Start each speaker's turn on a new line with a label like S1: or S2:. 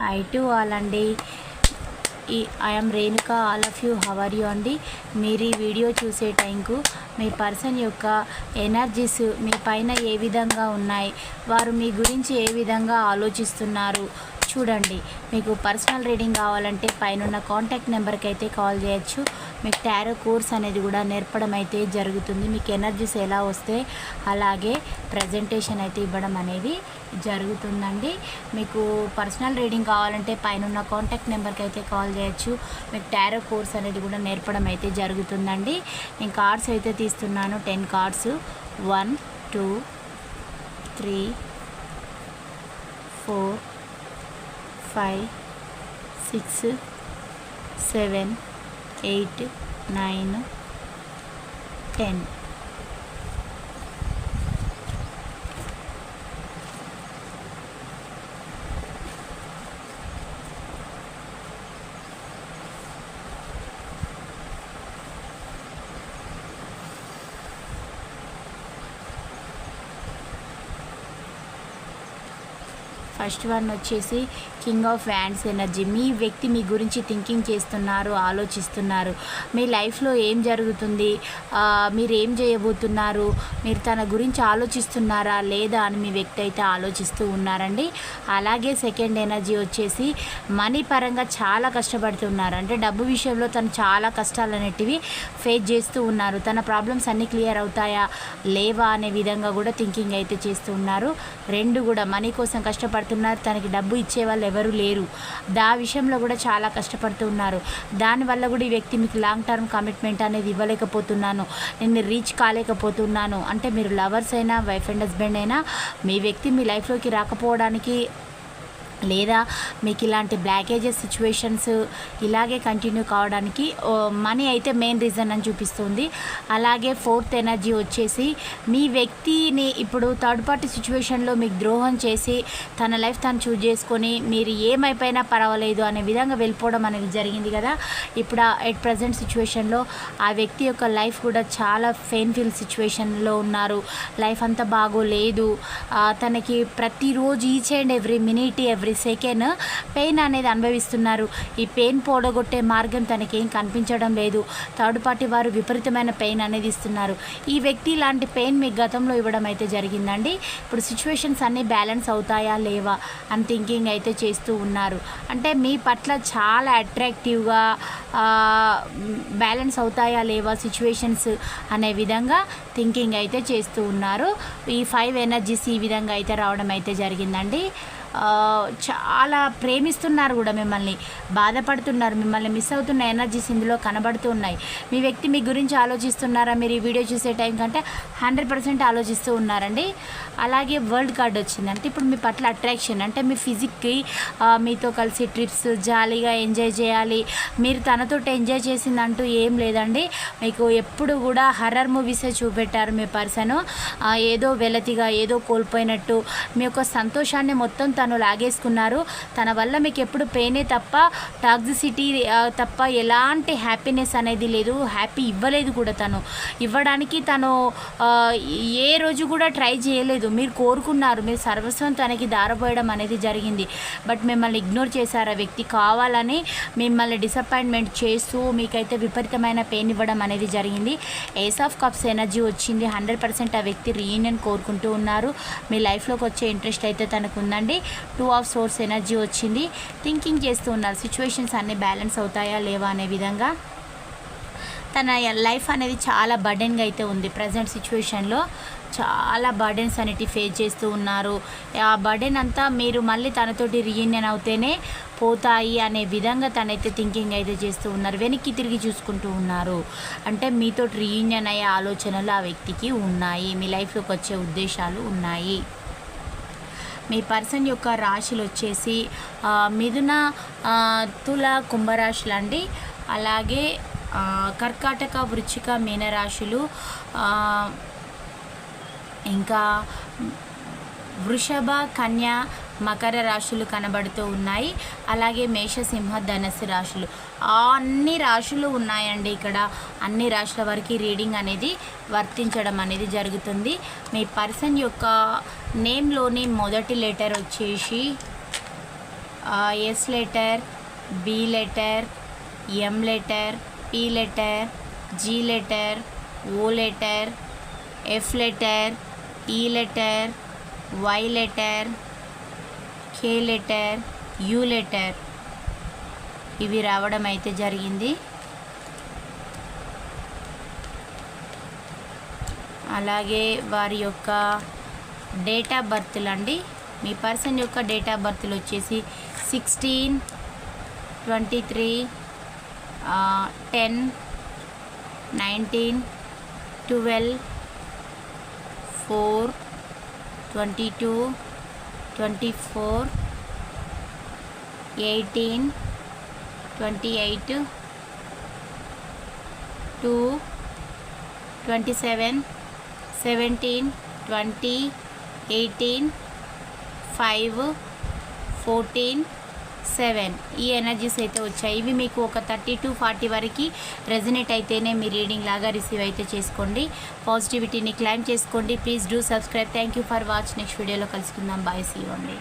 S1: High to all అండి ఈ I'm Renuka all of you. How are you అండి? మీరు ఈ వీడియో చూసే టైంకు మీ పర్సన్ యొక్క ఎనర్జీస్ మీ పైన ఏ విధంగా ఉన్నాయి? వారు మీ గురించి ఏ విధంగా ఆలోచిస్తున్నారు? చూడండి. మీకు పర్సనల్ రీడింగ్ కావాలంటే పైన కాంటాక్ట్ నెంబర్కి అయితే కాల్ చేయొచ్చు. మీకు టారో కోర్స్ అనేది కూడా నేర్పడం అయితే జరుగుతుంది. మీకు ఎనర్జీస్ ఎలా వస్తే అలాగే ప్రజెంటేషన్ అయితే ఇవ్వడం అనేది జరుగుతుందండి. మీకు పర్సనల్ రీడింగ్ కావాలంటే పైన కాంటాక్ట్ నెంబర్కి అయితే కాల్ చేయొచ్చు. మీకు టారో కోర్స్ అనేది కూడా నేర్పడం అయితే జరుగుతుందండి. నేను కార్డ్స్ అయితే తీస్తున్నాను. Ten cards one two three four five six seven eight nine ten first one వచ్చేసి కింగ్ ఆఫ్ వ్యాండ్స్ ఎనర్జీ. మీ వ్యక్తి మీ గురించి థింకింగ్ చేస్తున్నారు ఆలోచిస్తున్నారు. మీ లైఫ్లో ఏం జరుగుతుంది? మీరు ఏం చేయబోతున్నారు? మీరు తన గురించి ఆలోచిస్తున్నారా? లేదా అని మీ వ్యక్తి అయితే ఆలోచిస్తూ ఉన్నారండి. అలాగే సెకండ్ ఎనర్జీ వచ్చేసి మనీ పరంగా చాలా కష్టపడుతున్నారు. అంటే డబ్బు విషయంలో తను చాలా కష్టాలు అనేటివి ఫేస్ చేస్తూ ఉన్నారు. తన ప్రాబ్లమ్స్ అన్నీ క్లియర్ అవుతాయా? లేవా? అనే విధంగా కూడా థింకింగ్ అయితే చేస్తూ ఉన్నారు. రెండు కూడా మనీ కోసం కష్టపడుతున్నారు. తనకి డబ్బు ఇచ్చే వాళ్ళు ఎవరు లేరు. దా విషయంలో కూడా చాలా కష్టపడుతూ ఉన్నారు. దానివల్ల కూడా ఈ వ్యక్తి మీకు లాంగ్ టర్మ్ కమిట్మెంట్ అనేది ఇవ్వలేకపోతున్నాను. నేను రీచ్ కాలేకపోతున్నాను. అంటే మీరు లవర్స్ అయినా వైఫ్ అండ్ హస్బెండ్ అయినా మీ వ్యక్తి మీ లైఫ్లోకి రాకపోవడానికి లేదా మీకు ఇలాంటి బ్లాకేజెస్ సిచ్యువేషన్స్ ఇలాగే కంటిన్యూ కావడానికి మనీ అయితే మెయిన్ రీజన్ అని చూపిస్తుంది. అలాగే ఫోర్త్ ఎనర్జీ వచ్చేసి మీ వ్యక్తిని ఇప్పుడు థర్డ్ పార్టీ సిచ్యువేషన్లో మీకు ద్రోహం చేసి తన లైఫ్ తను చూజ్ చేసుకొని మీరు ఏమైపోయినా పర్వాలేదు అనే విధంగా వెళ్ళిపోవడం అనేది జరిగింది కదా. ఇప్పుడు ఎట్ ప్రజెంట్ సిచ్యువేషన్లో ఆ వ్యక్తి యొక్క లైఫ్ కూడా చాలా పెయిన్ఫుల్ సిచ్యువేషన్లో ఉన్నారు. లైఫ్ అంతా బాగోలేదు. తనకి ప్రతిరోజు each and every minute every second pain అనేది అనుభవిస్తున్నారు. ఈ పెయిన్ పోడగొట్టే మార్గం తనకి ఏం కనిపించడం లేదు. థర్డ్ పార్టీ వారు విపరీతమైన పెయిన్ అనేది ఇస్తున్నారు. ఈ వ్యక్తి ఇలాంటి పెయిన్ మీకు గతంలో ఇవ్వడం అయితే జరిగిందండి. ఇప్పుడు సిచ్యువేషన్స్ అన్నీ బ్యాలెన్స్ అవుతాయా లేవా అని థింకింగ్ అయితే చేస్తూ ఉన్నారు. అంటే మీ పట్ల చాలా అట్రాక్టివ్గా బ్యాలెన్స్ అవుతాయా లేవా సిచ్యువేషన్స్ అనే విధంగా థింకింగ్ అయితే చేస్తూ ఉన్నారు. ఈ ఫైవ్ ఎనర్జీస్ ఈ విధంగా అయితే రావడం అయితే జరిగిందండి. చాలా ప్రేమిస్తున్నారు కూడా మిమ్మల్ని. బాధపడుతున్నారు మిమ్మల్ని మిస్ అవుతున్న ఎనర్జీస్ ఇందులో కనబడుతూ ఉన్నాయి. మీ వ్యక్తి మీ గురించి ఆలోచిస్తున్నారా? మీరు ఈ వీడియో చూసే టైం కంటే హండ్రెడ్ పర్సెంట్ ఆలోచిస్తూ ఉన్నారండి. అలాగే వరల్డ్ కార్డ్ వచ్చింది. అంటే ఇప్పుడు మీ పట్ల అట్రాక్షన్ అంటే మీ ఫిజిక్కి మీతో కలిసి ట్రిప్స్ జాలీగా ఎంజాయ్ చేయాలి. మీరు తనతో ఎంజాయ్ చేసిందంటూ ఏం లేదండి. మీకు ఎప్పుడు కూడా హర్రర్ మూవీసే చూపెట్టారు మీ పర్సన్ ఏదో వెలతిగా ఏదో కోల్పోయినట్టు మీ యొక్క సంతోషాన్ని మొత్తం తను లాగేసుకున్నారు. తన వల్ల మీకు ఎప్పుడు పెయినే తప్ప టాక్సిసిటీ తప్ప ఎలాంటి హ్యాపీనెస్ అనేది లేదు. హ్యాపీ ఇవ్వలేదు కూడా తను. ఇవ్వడానికి తను ఏ రోజు కూడా ట్రై చేయలేదు. మీరు కోరుకున్నారు. మీరు సర్వస్వం తనకి దారపోయడం అనేది జరిగింది. బట్ మిమ్మల్ని ఇగ్నోర్ చేశారు ఆ వ్యక్తి. కావాలని మిమ్మల్ని డిసప్పాయింట్మెంట్ చేస్తూ మీకైతే విపరీతమైన పెయిన్ ఇవ్వడం అనేది జరిగింది. ఏస్ ఆఫ్ కప్స్ ఎనర్జీ వచ్చింది. హండ్రెడ్ పర్సెంట్ ఆ వ్యక్తి రీయూనియన్ కోరుకుంటూ ఉన్నారు. మీ లైఫ్లోకి వచ్చే ఇంట్రెస్ట్ అయితే తనకు ఉందండి టూ ఆఫ్ సోర్స్ ఎనర్జీ వచ్చింది. థింకింగ్ చేస్తూ ఉన్నారు. సిచ్యువేషన్స్ అన్నీ బ్యాలెన్స్ అవుతాయా లేవా అనే విధంగా. తన లైఫ్ అనేది చాలా బర్డెన్గా అయితే ఉంది ప్రజెంట్ సిచ్యువేషన్లో. చాలా బర్డెన్స్ అనేటివి ఫేస్ చేస్తూ ఉన్నారు. ఆ బర్డెన్ అంతా మీరు మళ్ళీ తనతోటి రీయూనియన్ అవుతేనే పోతాయి అనే విధంగా తనైతే థింకింగ్ అయితే చేస్తూ ఉన్నారు. వెనక్కి తిరిగి చూసుకుంటూ ఉన్నారు. అంటే మీతో రీయూనియన్ అయ్యే ఆలోచనలు ఆ వ్యక్తికి ఉన్నాయి. మీ లైఫ్లోకి వచ్చే ఉద్దేశాలు ఉన్నాయి. మీ పర్సన్ యొక్క రాశులు వచ్చేసి మిథున తుల కుంభరాశులు అండి అలాగే కర్కాటక వృచ్చిక మీనరాశులు ఇంకా వృషభ కన్య మకర రాశులు కనబడుతూ ఉన్నాయి. అలాగే మేషసింహ ధనస్సు రాశులు. ఆ అన్ని రాశులు ఉన్నాయండి ఇక్కడ. అన్ని రాశుల వరకు రీడింగ్ అనేది వర్తించడం అనేది జరుగుతుంది. మీ పర్సన్ యొక్క నేమ్లోని మొదటి లెటర్ వచ్చేసి S letter B letter M letter P letter G letter O letter F letter E letter Y letter K letter U letter ఇవి రావడం అయితే జరిగింది. అలాగే వారి యొక్క డేట్ ఆఫ్ బర్త్లు అండి. మీ పర్సన్ యొక్క డేట్ ఆఫ్ బర్త్లు వచ్చేసి sixteen twenty three ten nineteen twelve four twenty two twenty four eighteen twenty eight two twenty seven seventeen twenty eighteen five fourteen seven. ఈ ఎనర్జీస్ అయితే వచ్చాయి. ఇవి మీకు ఒక థర్టీ టు ఫార్టీ వరకు రెజనేట్ అయితేనే మీ రీడింగ్ లాగా రిసీవ్ అయితే చేసుకోండి. పాజిటివిటీని క్లైమ్ చేసుకోండి. Please do subscribe thank you for watch next వీడియోలో కలుసుకుందాం. బాయ్ సీ అండి.